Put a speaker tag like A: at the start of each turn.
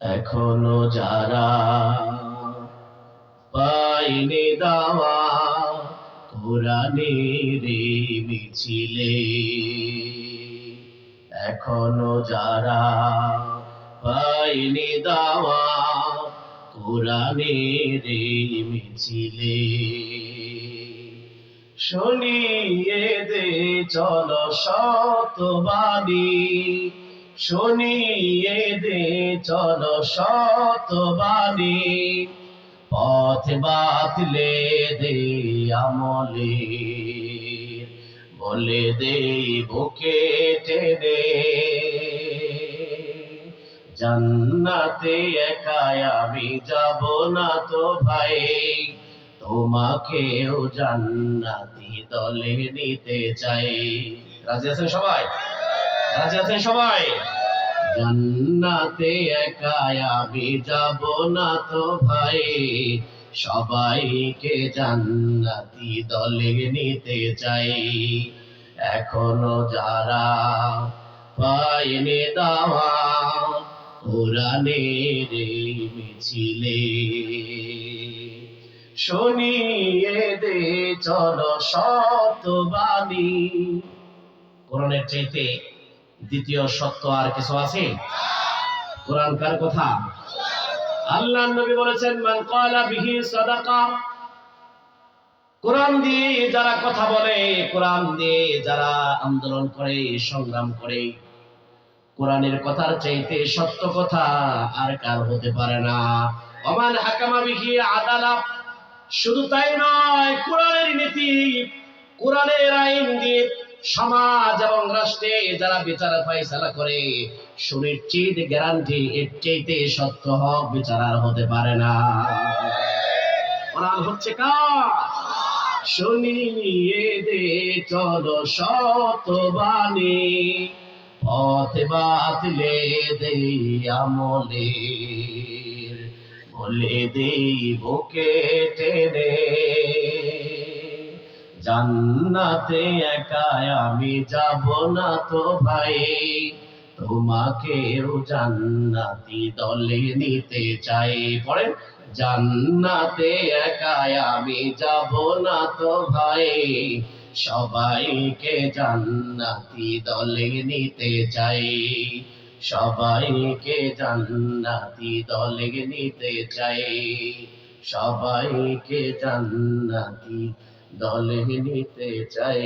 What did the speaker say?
A: এখনও যারা পাইনি দাওয়া কোরআনের মিছিলে, এখনও যারা পাইনি দাওয়া কোরআনের মিছিলে, শুনিয়ে দে চল শতবাণী শুনিয়ে দে চল শতবাণী পথ বাতলে দে আমলে, বলে দে বুকে টেনে। জান্নাতে একাই আমি যাব না তো ভাই, তোমাকেও জান্নাতি দলে নিতে চাই। রাজি আছেন সবাই? রাজি আছেন সবাই? জান্নাতে একাই আমি যাব না তো ভাই। সবাইকে জান্নাতি দলে নিতে চাই। এখনও যারা পায়নি দাওয়া, কোরআনের এই মিছিলে শুনিয়ে দে, চল সত্যবাণী কোরআনের চাইতে দ্বিতীয় সত্য আর কিছু আছে? কোরআন কার কথা? আল্লাহ নবী বলেছেন, মান ক্বালা বিহি সাদাকা। কোরআন দিয়ে যারা কথা বলে, কোরআন দিয়ে যারা আন্দোলন করে, সংগ্রাম করে, কোরআনের কথার চাইতে সত্য কথা আর কার হতে পারে না। অমান হাকামা বিহি আদালা। শুধু তাই নয়, কোরআনের নীতি, কোরআনের আইন দিয়ে সমাজ এবং রাষ্ট্রে যারা বিচার ফয়সালা করে, সুনিশ্চিত গ্যারান্টি এর চাইতে সত্য হক বিচার হতে পারে না। হচ্ছে কার শুনিয়ে দে চল শতবাণী, পথ বাতলে দে আমলে, বলে দেই বুকে টেনে। জান্নাতে একাই আমি যাব না তো ভাই। তোমাকেও জান্নাতি দলে নিতে চাই। পরে জান্নাতে একাই আমি যাব না তো ভাই। সবাইকে জান্নাতি দলে নিতে চাই। সবাইকে জান্নাতি দলে নিতে চাই। সবাইকে জান্নাতি দলে নিতে চাই।